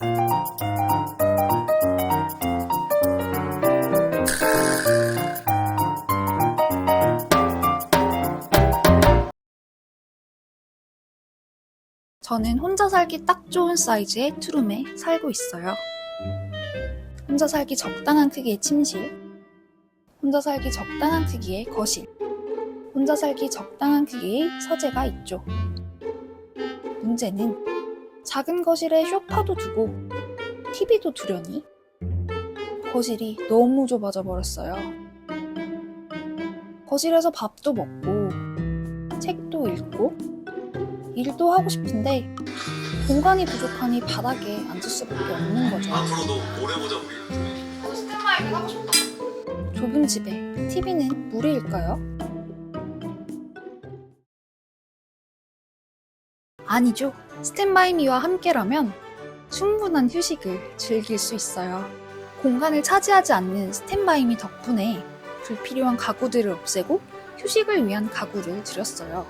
저는 혼자 살기 딱 좋은 사이즈의 투룸에 살고 있어요. 혼자 살기 적당한 크기의 침실, 혼자 살기 적당한 크기의 거실, 혼자 살기 적당한 크기의 서재가 있죠. 문제는 작은 거실에 쇼파도 두고 TV도 두려니 거실이 너무 좁아져 버렸어요. 거실에서 밥도 먹고 책도 읽고 일도 하고 싶은데 공간이 부족하니 바닥에 앉을 수밖에 없는 거죠. 앞으로도 오래 보자 우리. 스탠바이를 하고 싶다. 좁은 집에 TV는 무리일까요? 아니죠. 스탠바이미와 함께라면 충분한 휴식을 즐길 수 있어요. 공간을 차지하지 않는 스탠바이미 덕분에 불필요한 가구들을 없애고 휴식을 위한 가구를 들였어요.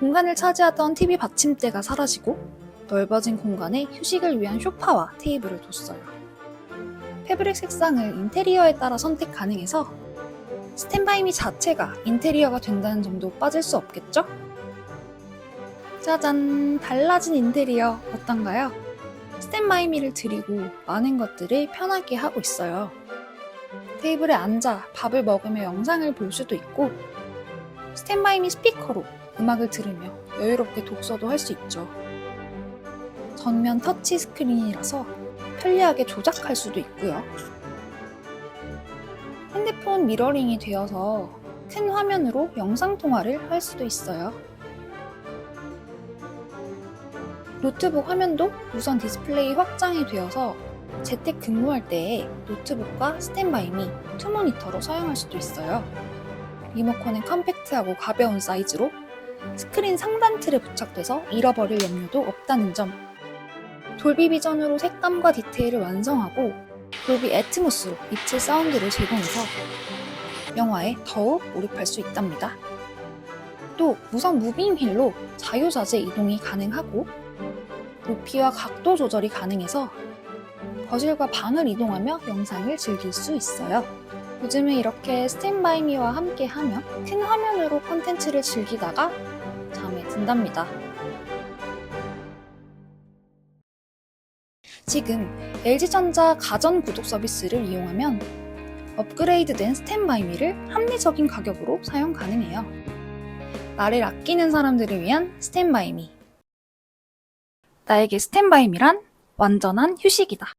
공간을 차지하던 TV 받침대가 사라지고 넓어진 공간에 휴식을 위한 소파와 테이블을 뒀어요. 패브릭 색상을 인테리어에 따라 선택 가능해서 스탠바이미 자체가 인테리어가 된다는 점도 빠질 수 없겠죠? 짜잔! 달라진 인테리어 어떤가요? 스탠바이미를 드리고 많은 것들을 편하게 하고 있어요. 테이블에 앉아 밥을 먹으며 영상을 볼 수도 있고 스탠바이미 스피커로 음악을 들으며 여유롭게 독서도 할 수 있죠. 전면 터치 스크린이라서 편리하게 조작할 수도 있고요. 핸드폰 미러링이 되어서 큰 화면으로 영상 통화를 할 수도 있어요. 노트북 화면도 무선 디스플레이 확장이 되어서 재택 근무할 때에 노트북과 스탠바이미 투 모니터로 사용할 수도 있어요. 리모컨은 컴팩트하고 가벼운 사이즈로 스크린 상단 틀에 부착돼서 잃어버릴 염려도 없다는 점. 돌비 비전으로 색감과 디테일을 완성하고 돌비 애트모스로 입체 사운드를 제공해서 영화에 더욱 몰입할 수 있답니다. 또 무선 무빙 휠로 자유자재 이동이 가능하고 높이와 각도 조절이 가능해서 거실과 방을 이동하며 영상을 즐길 수 있어요. 요즘에 이렇게 스탠바이미와 함께 하며 큰 화면으로 콘텐츠를 즐기다가 잠에 든답니다. 지금 LG전자 가전 구독 서비스를 이용하면 업그레이드된 스탠바이미를 합리적인 가격으로 사용 가능해요. 나를 아끼는 사람들을 위한 스탠바이미. 나에게 스탠바이미란 완전한 휴식이다.